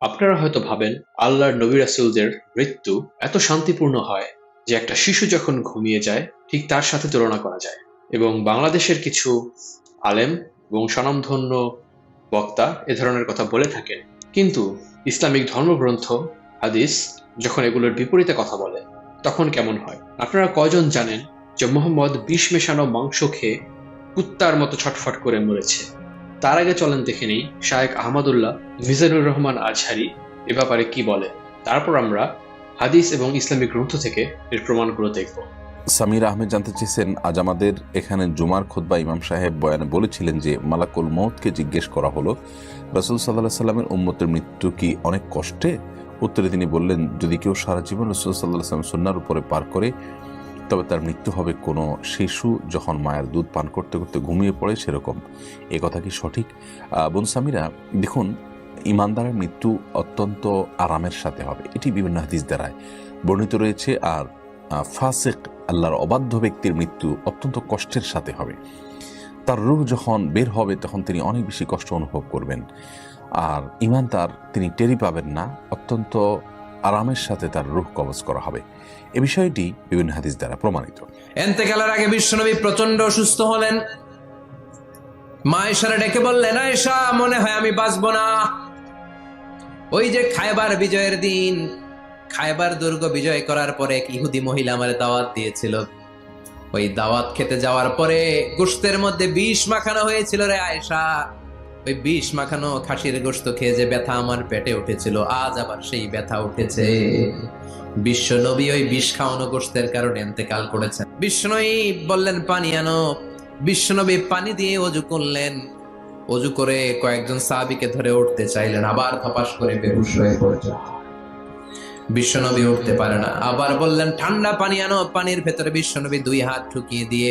আপনারা হয়তো ভাবেন, আল্লাহর নবী রাসূলদের মৃত্যু এত শান্তিপূর্ণ হয় যে একটা শিশু যখন ঘুমিয়ে যায়, ঠিক তার সাথে তুলনা করা যায়। এবং বাংলাদেশের কিছু আলেম এবং স্বনামধন্য বক্তা এ ধরনের কথা বলে থাকেন। কিন্তু ইসলামিক ধর্মগ্রন্থ, হাদিস যখন এগুলোর বিপরীতে কথা বলে, তখন কেমন হয়? আপনারা কয়জন জানেন যে মোহাম্মদ বিষ মেশানো মাংস খেয়ে কুত্তার মতো ছটফট করে মরেছে? তার আগে চলেন দেখে নেই শায়েক আহমদুল্লাহ, মিজানুর রহমান আজহারি, এ ব্যাপারে কি বলে? তারপর আমরা হাদিস এবং ইসলামিক গ্রন্থ থেকে এর প্রমাণগুলো দেখব। সামির আহমেদ জানতে চেয়েছেন, আজ আমাদের এখানে জুমার খোদ্া ইমাম সাহেব বয়ানে বলেছিলেন যে, মালাকুল মৌতকে জিজ্ঞেস করা হলো, রসুল সাল্লাহ সাল্লামের উম্মতের মৃত্যু কি অনেক কষ্টে? উত্তরে তিনি বললেন, যদি কেউ সারা জীবন রসুল সাল্লাহ সাল্লাম সন্ন্যার উপরে পার করে তবে তার মৃত্যু হবে কোনো শিশু যখন মায়ের দুধ পান করতে করতে ঘুমিয়ে পড়ে সেরকম। এ কথা কি সঠিক? আহ, বোন সামিরা দেখুন ইমানদারের মৃত্যু অত্যন্ত আরামের সাথে হবে। এটি বিভিন্ন হাদিস দ্বারায় বর্ণিত রয়েছে। আর ফাসেক আল্লাহর অবাধ্য ব্যক্তির মৃত্যু অত্যন্ত কষ্টের সাথে হবে। তার রূহ যখন বের হবে তখন তিনি অনেক বেশি কষ্ট অনুভব করবেন। আর ইমান তার তিনি টেরি পাবেন না। অত্যন্ত আরামের সাথে তার রূহ কবজ করা হবে। এ বিষয়টি বিভিন্ন হাদিস দ্বারা প্রমাণিত। এন্তেকালের আগে বিশ্বনবী প্রচণ্ড অসুস্থ হলেন। মা এসারে ডেকে বললেন, আয়েশা, মনে হয় আমি বাঁচবো না। ওই যে খায়বার বিজয়ের দিন খায়বার দুর্গ বিজয় করার পরে এক ইহুদি মহিলা আমার দাওয়াত দিয়েছিল। ওই দাওয়াত খেতে যাওয়ার পরে গোস্তের মধ্যে বিষ মাখানো হয়েছিল রে আয়েশা। ওই বিষ মাখানো খাসির গোস্ত খেয়ে যে ব্যথা আমার পেটে উঠেছিল, আজ আবার সেই ব্যথা উঠেছে। বিশ্বনবী ওই বিষ খাওয়ানো গোস্তের কারণে এতেকাল করেছেন। বিশ্বনবী বললেন, পানি আনো। বিশ্বনবী পানি দিয়ে অজু করলেন। অজু করে কয়েকজন সাহাবিকে ধরে উঠতে চাইলেন, আবার ধপাস করে বেহুশ হয়ে পড়েছেন বিশ্বনবী উঠতে পারে না। আবার বললেন, ঠান্ডা পানি আনো। পানির ভেতরে বিশ্বনবী দুই হাত ঠুকিয়ে দিয়ে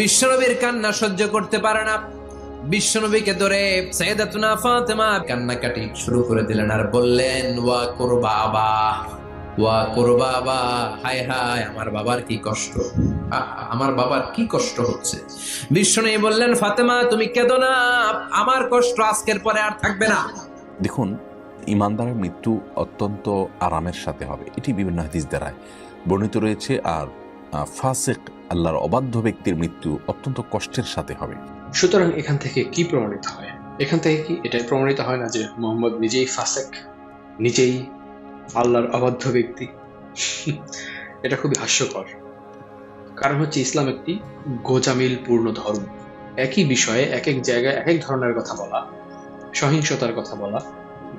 বিশ্বনবীর কান্না সহ্য করতে পারে না। বিশ্বনবীকে ধরে সাইয়েদাতুনা ফাতিমা কান্নাকাটি শুরু করে দিলেন আর বললেন, ওয়া করবা বাবা ওয়া করবা বাবা হায় হায়, আমার বাবার কি কষ্ট আমার বাবার কি কষ্ট হচ্ছে? বিশ্বনবী বললেন, ফাতেমা, তুমি কেঁদো না, আমার কষ্ট আজকের পরে আর থাকবে না। দেখুন, ইমানদারের মৃত্যু অত্যন্ত আরামের সাথে হবে। এটি বিভিন্ন হাদিস দ্বারায় বর্ণিত রয়েছে আর ফাসেক, আল্লাহর অবাধ্য ব্যক্তির মৃত্যু অত্যন্ত কষ্টের সাথে হবে। সুতরাং এখান থেকে কি প্রমাণিত হয়? এখান থেকে কি এটাই প্রমাণিত হয় না যে মোহাম্মদ নিজেই ফাসেক, নিজেই আল্লাহর অবাধ্য ব্যক্তি? এটা খুবই হাস্যকর। কারণ হচ্ছে ইসলাম একটি গোজামিল পূর্ণ ধর্ম। একই বিষয়ে এক এক জায়গায় এক এক ধরনের কথা বলা, সহিংসতার কথা বলা,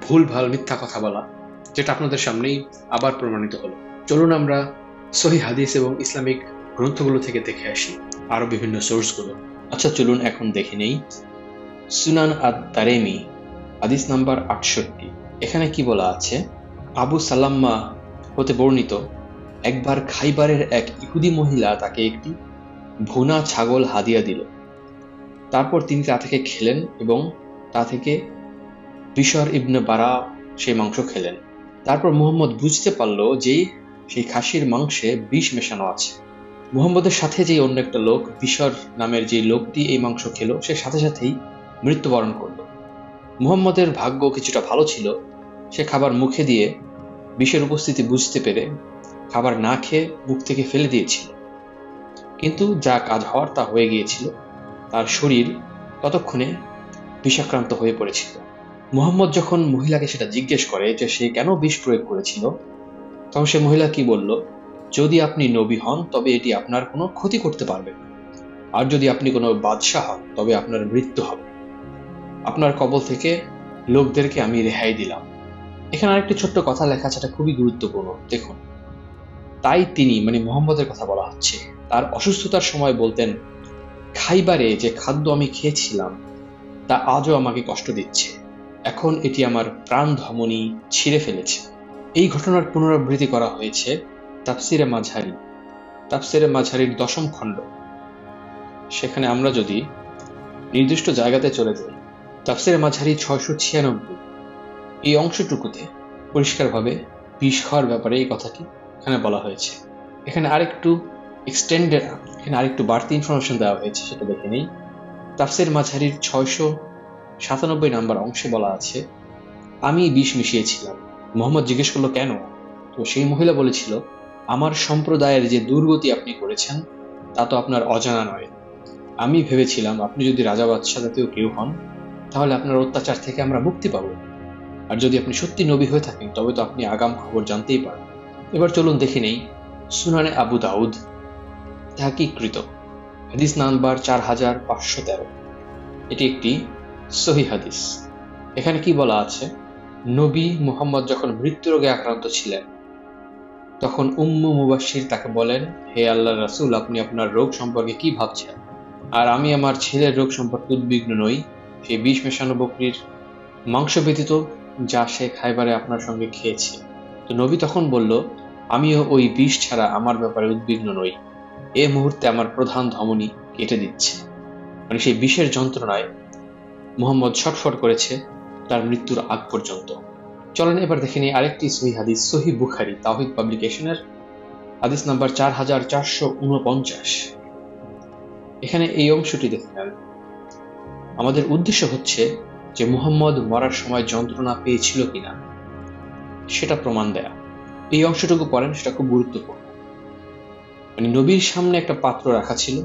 ভুল ভালো মিথ্যা কথা বলা, যেটা আপনাদের সামনেই আবার প্রমাণিত হলো। চলুন আমরা সহি হাদিস এবং ইসলামিক গ্রন্থগুলো থেকে দেখে আসি আরও বিভিন্ন সোর্সগুলো। আচ্ছা চলুন এখন দেখে নেই। সুনান আদ তারেমি হাদিস নাম্বার আটষট্টি। এখানে কি বলা আছে? আবু সালাম্মা হতে বর্ণিত, একবার খাইবারের এক ইহুদি মহিলা তাকে একটি ভুনা ছাগল হাদিয়া দিল। তারপর তিনি তা থেকে খেলেন এবং তা থেকে বিশর ইবনে বারা সেই মাংস খেলেন। তারপর মোহাম্মদ বুঝতে পারল যে সেই খাসির মাংসে বিষ মেশানো আছে। মুহাম্মদের সাথে যে অন্য একটা লোক, বিশর নামের যে লোকটি এই মাংস খেলো, সে সাথে সাথেই মৃত্যুবরণ করল। মুহাম্মদের ভাগ্য কিছুটা ভালো ছিল। সে খাবার মুখে দিয়ে বিষের উপস্থিতি বুঝতে পেরে খাবার না খেয়ে মুখ থেকে ফেলে দিয়েছিল। কিন্তু যা কাজ হওয়ার তা হয়ে গিয়েছিল। তার শরীর ততক্ষণে বিষাক্রান্ত হয়ে পড়েছিল। মুহাম্মদ যখন মহিলাকে সেটা জিজ্ঞেস করে যে সে কেন বিষ প্রয়োগ করেছিল তখন সে মহিলা কি বলল? যদি আপনি নবী হন, তবে এটি আপনার কোনো ক্ষতি করতে পারবে না। আর যদি আপনি কোনো বাদশাহ হন, তবে আপনার মৃত্যু হবে। আপনার কবল থেকে লোকদেরকে আমি রেহাই দিলাম। এখানে আরেকটি ছোট্ট কথা লেখা আছে, এটা খুবই গুরুত্বপূর্ণ। দেখুন, তাই তিনি মানে মোহাম্মদের কথা বলা হচ্ছে, তার অসুস্থতার সময় বলতেন, খাইবারে যে খাদ্য আমি খেয়েছিলাম, তা আজও আমাকে কষ্ট দিচ্ছে। এখন এটি আমার প্রাণ ধমনী ছিঁড়ে ফেলেছে। এই ঘটনার পুনরাবৃত্তি করা হয়েছে তাফসিরে মাঝারি, তাফসিরে মাঝারির দশম খণ্ড। সেখানে আমরা যদি নির্দিষ্ট জায়গাতে চলে যাই, তাফসিরে মাঝারি ছয়শো ছিয়ানব্বই। এই অংশটুকুতে পরিষ্কারভাবে বিষ খাওয়ার ব্যাপারে এই কথাটি এখানে বলা হয়েছে। এখানে আরেকটু এক্সটেন্ডেড এখানে আরেকটু বাড়তি ইনফরমেশন দেওয়া হয়েছে সেটা দেখে নেই। তাফসির মাঝারির ছয়শো সাতানব্বই নাম্বার অংশে বলা আছে, আমি বিষ মিশিয়েছিলাম। মোহাম্মদ জিজ্ঞেস করল, কেন? তো সেই মহিলা বলেছিল, আমার সম্প্রদায়ের যে দুর্গতি আপনি করেছেন, তা তো আপনার অজানা নয়। আমি ভেবেছিলাম আপনি যদি রাজা বাদশাহ জাতীয় কেউ হন, তাহলে আপনার অত্যাচার থেকে আমরা মুক্তি পাব। আর যদি আপনি সত্যি নবী হয়ে থাকেন, তবে তো আপনি আগাম খবর জানতেই পারেন। এবার চলুন দেখে নেই, সুনানে আবু দাউদ তাহাকিকৃত। হাদিস নাম্বার চার হাজার পাঁচশো তেরো। এটি একটি সহি হাদিস। এখানে কি বলা আছে? নবী মুহাম্মদ যখন মৃত্যু রোগে আক্রান্ত ছিলেন, তখন উম্মু মুবাশির তাকে বলেন, হে আল্লাহ রাসূল, আপনি আপনার রোগ সম্পর্কে কি ভাবছেন? আর আমি আমার ছেলের রোগ সম্পর্কে উদ্বিগ্ন নই। সেই বিষ মেশানো বকরির মাংস ব্যতীত যা সে খাইবারে আপনার সঙ্গে খেয়েছে। তো নবী তখন বলল, আমিও ওই বিষ ছাড়া আমার ব্যাপারে উদ্বিগ্ন নই। এ মুহূর্তে আমার প্রধান ধমনী কেটে দিচ্ছে। মানে সেই বিষের যন্ত্রণায় মোহাম্মদ ছটফট করেছে। তার মৃত্যুর আগ পর্যন্ত। চলেন এবার দেখে নিই আরেকটি সহি হাদিস, সহি বুখারি তাহিদ পাবলিকেশনের হাদিস নাম্বার চার হাজার চারশো উনপঞ্চাশ। এখানে এই অংশটি দেখে নেন। আমাদের উদ্দেশ্য হচ্ছে যে মুহাম্মদ মরার সময় যন্ত্রণা পেয়েছিল কিনা, সেটা প্রমাণ দেয়া। এই অংশটুকু পড়েন, সেটা খুব গুরুত্বপূর্ণ। মানে নবীর সামনে একটা পাত্র রাখা ছিল,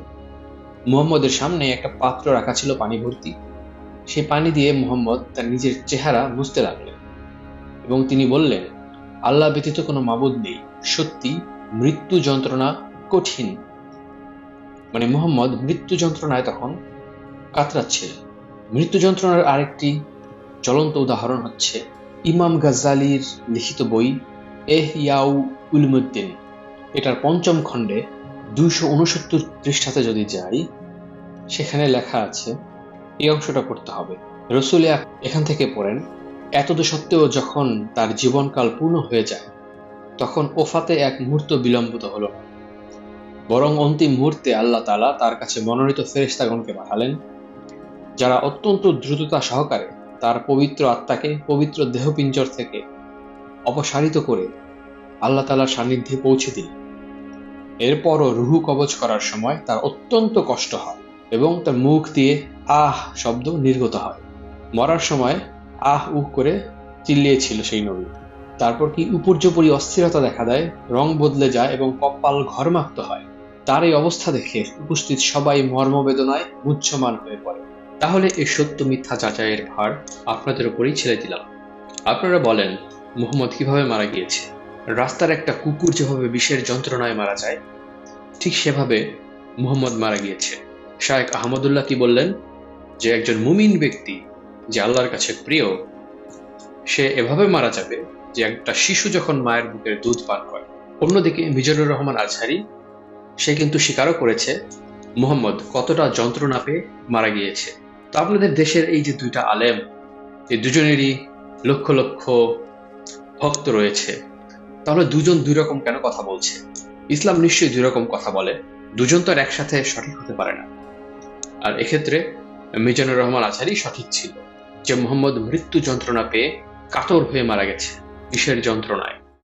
মুহাম্মদের সামনে একটা পাত্র রাখা ছিল পানি ভর্তি। সেই পানি দিয়ে মুহাম্মদ তার নিজের চেহারা মুছতে লাগলেন এবং তিনি বললেন, আল্লাহ ব্যতীত কোনো মাবুদ নেই। সত্যি, মৃত্যু যন্ত্রণা কঠিন। মানে মুহাম্মদ মৃত্যু যন্ত্রণায় তখন কাতরাচ্ছিলেন। মৃত্যু যন্ত্রণার আরেকটি জ্বলন্ত উদাহরণ হচ্ছে ইমাম গাজ্জালির লিখিত বই এহ ইয়াউ উলমুদ্দিন। এটার পঞ্চম খণ্ডে দুইশো উনসত্তর পৃষ্ঠাতে যদি যাই, সেখানে লেখা আছে এই অংশটা পড়তে হবে। রসুল এখান থেকে পড়েন এতদ সত্ত্বেও যখন তার জীবনকাল পূর্ণ হয়ে যায়, তখন ওফাতে এক মুহূর্ত বিলম্বিত হলো। বরং অন্তিম মুহূর্তে আল্লাহ তালা তার কাছে মনোনীত ফেরেস্তাগণকে পাঠালেন, যারা অত্যন্ত দ্রুততা সহকারে তার পবিত্র আত্মাকে পবিত্র দেহপিঞ্জর থেকে অপসারিত করে আল্লাহ তালার সান্নিধ্যে পৌঁছে দিল এরপরও রুহু কবচ করার সময় তার অত্যন্ত কষ্ট হয়। এবং তার মুখ দিয়ে আহ শব্দ নির্গত হয়। মরার সময় আহ উহ করে চিল্লিয়েছিল সেই নবী। তারপর কি উপর্যপরি অস্থিরতা দেখা দেয়, রং বদলে যায় এবং কপাল ঘরমাক্ত হয়। তার এই অবস্থা দেখে উপস্থিত সবাই মর্মবেদনায় মুচ্ছমান হয়ে পড়ে। তাহলে এই সত্য মিথ্যা যাচাইয়ের ভার আপনাদের উপরেই ছেড়ে দিলাম। আপনারা বলেন, মুহাম্মদ কীভাবে মারা গিয়েছে? রাস্তার একটা কুকুর যেভাবে বিষের যন্ত্রণায় মারা যায়, ঠিক সেভাবে মুহাম্মদ মারা গিয়েছে। শায়েক আহমদুল্লাহ কি বললেন? যে একজন মুমিন ব্যক্তি যে আল্লাহর কাছে প্রিয়, সে এভাবে মারা যাবে যে একটা শিশু যখন মায়ের বুকের দুধ পান করে। অন্যদিকে মিজানুর রহমান আজহারি, সে কিন্তু স্বীকারও করেছে, মুহাম্মদ, কতটা যন্ত্রণা পেয়ে মারা গিয়েছে। তো আপনাদের দেশের এই যে দুইটা আলেম, এই দুজনেরই লক্ষ লক্ষ ভক্ত রয়েছে। তাহলে দুজন দুই রকম কেন কথা বলছে? ইসলাম নিশ্চয়ই দুই রকম কথা বলে। দুজন তো আর একসাথে সঠিক হতে পারে না। আর এক্ষেত্রে মিজানুর রহমান আচারই সঠিক ছিল যে মোহাম্মদ মৃত্যু যন্ত্রণা পেয়ে কাতর হয়ে মারা গেছে, বিষের যন্ত্রণায়।